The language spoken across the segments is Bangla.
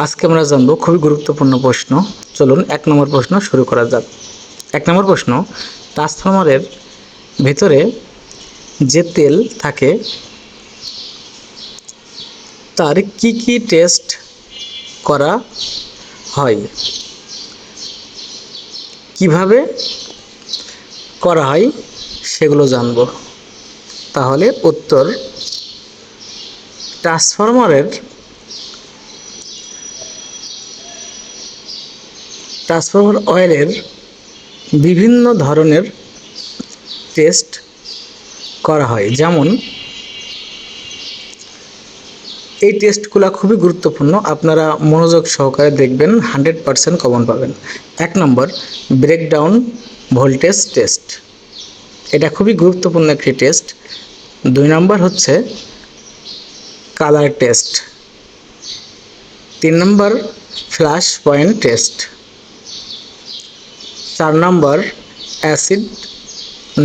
আজকে আমরা জানব খুবই গুরুত্বপূর্ণ প্রশ্ন। চলুন এক নম্বর প্রশ্ন শুরু করা যাক। এক নম্বর প্রশ্ন ট্রান্সফরমারের ভিতরে যে তেল থাকে, তার কি কি টেস্ট করা হয়? কীভাবে করা হয় সেগুলো জানব। তাহলে উত্তর ট্রান্সফরমারের ট্রান্সফরমার অয়েলের বিভিন্ন ধরনের টেস্ট করা হয়। যেমন, এই টেস্টগুলো খুবই গুরুত্বপূর্ণ। আপনারা মনোযোগ সহকারে দেখবেন, হান্ড্রেড পারসেন্ট কমন পাবেন। এক নম্বর, ব্রেকডাউন ভোল্টেজ টেস্ট। এটা খুবই গুরুত্বপূর্ণ একটি টেস্ট। দুই নম্বর হচ্ছে, কালার টেস্ট। তিন নম্বর ফ্ল্যাশ পয়েন্ট টেস্ট। চার নম্বর অ্যাসিড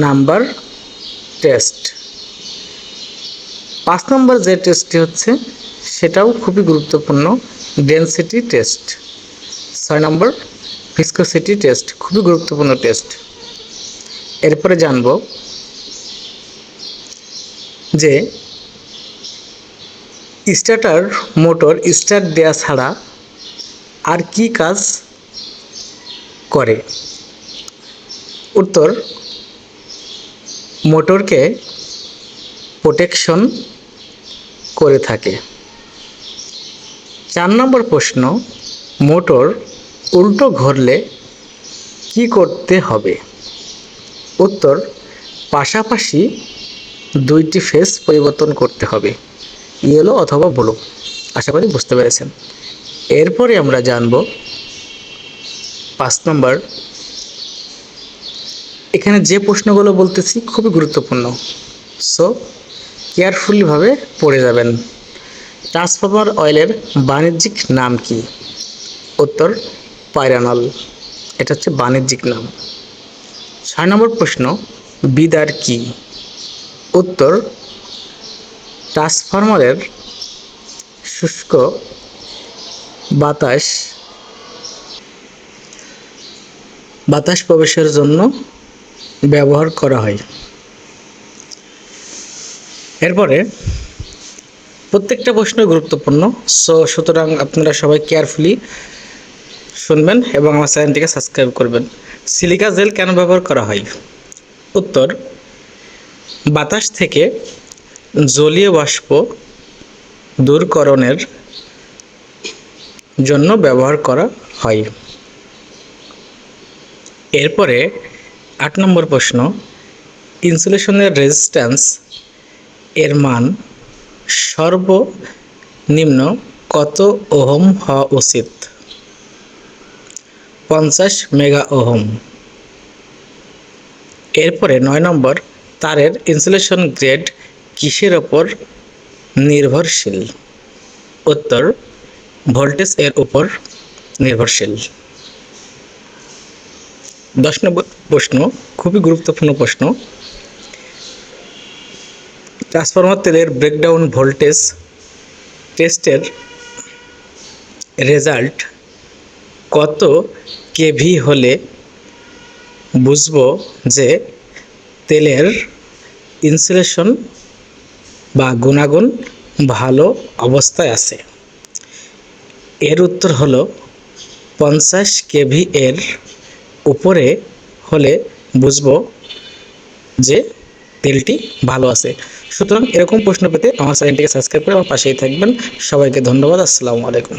নাম্বার টেস্ট। পাঁচ নম্বর যে টেস্টটি হচ্ছে, সেটাও খুবই গুরুত্বপূর্ণ, ডেনসিটি টেস্ট। ছয় নম্বর ভিসকোসিটি টেস্ট, খুবই গুরুত্বপূর্ণ টেস্ট। এরপরে জানব যে স্টার্টার মোটর স্টার্ট দেওয়া ছাড়া আর কি কাজ করে। উত্তর, মোটরকে প্রোটেকশন করে থাকে। চার নম্বর প্রশ্ন, মোটর উল্টো ঘুরলে কি করতে হবে? উত্তর, পাশাপাশি দুইটি ফেস পরিবর্তন করতে হবে ইয়েলো অথবা ব্লু আশা করি বুঝতে পেরেছেন। এরপরে আমরা জানব পাঁচ নম্বর এখানে যে প্রশ্নগুলো বলতেছি খুবই গুরুত্বপূর্ণ। সো কেয়ারফুলিভাবে পড়ে যাবেন। ট্রান্সফরমার অয়েলের বাণিজ্যিক নাম কি? উত্তর পাইরানল এটা হচ্ছে বাণিজ্যিক নাম। ছয় নম্বর প্রশ্ন, বিদার কি? উত্তর ট্রান্সফরমারের শুষ্ক বাতাস বাতাস প্রবেশের জন্য ব্যবহার করা হয়। এরপরে প্রত্যেকটা প্রশ্ন গুরুত্বপূর্ণ। সো সুতরাং আপনারা সবাই কেয়ারফুলি শুনবেন এবং আমার চ্যানেলটিকে সাবস্ক্রাইব করবেন। সিলিকা জেল কেন ব্যবহার করা হয়? উত্তর, বাতাস থেকে জলীয় বাষ্প দূরকরণের জন্য ব্যবহার করা হয়। এরপরে আট নম্বর প্রশ্ন, ইনসুলেশনের রেজিস্ট্যান্স এর মান সর্বনিম্ন কত ওহম হওয়া উচিত? পঞ্চাশ মেগা ওহম। এরপরে নয় নম্বর, তারের ইনসুলেশন গ্রেড কিসের ওপর নির্ভরশীল? উত্তর, ভোল্টেজ এর উপর নির্ভরশীল। দশ নম্বর প্রশ্ন, খুবই গুরুত্বপূর্ণ প্রশ্ন। ট্রান্সফরমার তেলের ব্রেকডাউন ভোল্টেজ টেস্টের রেজাল্ট কত কেভি হলে বুঝব যে তেলের ইনসুলেশন বা গুণাগুণ ভালো অবস্থায় আছে। এর উত্তর হলো পঞ্চাশ কেভি এর উপরে হলে বুঝব যে তেলটি ভালো আছে। সুতরাং এরকম প্রশ্ন পেতে আমার চ্যানেলটিকে সাবস্ক্রাইব করে আমার পাশেই থাকবেন। সবাইকে ধন্যবাদ। আসসালামু আলাইকুম।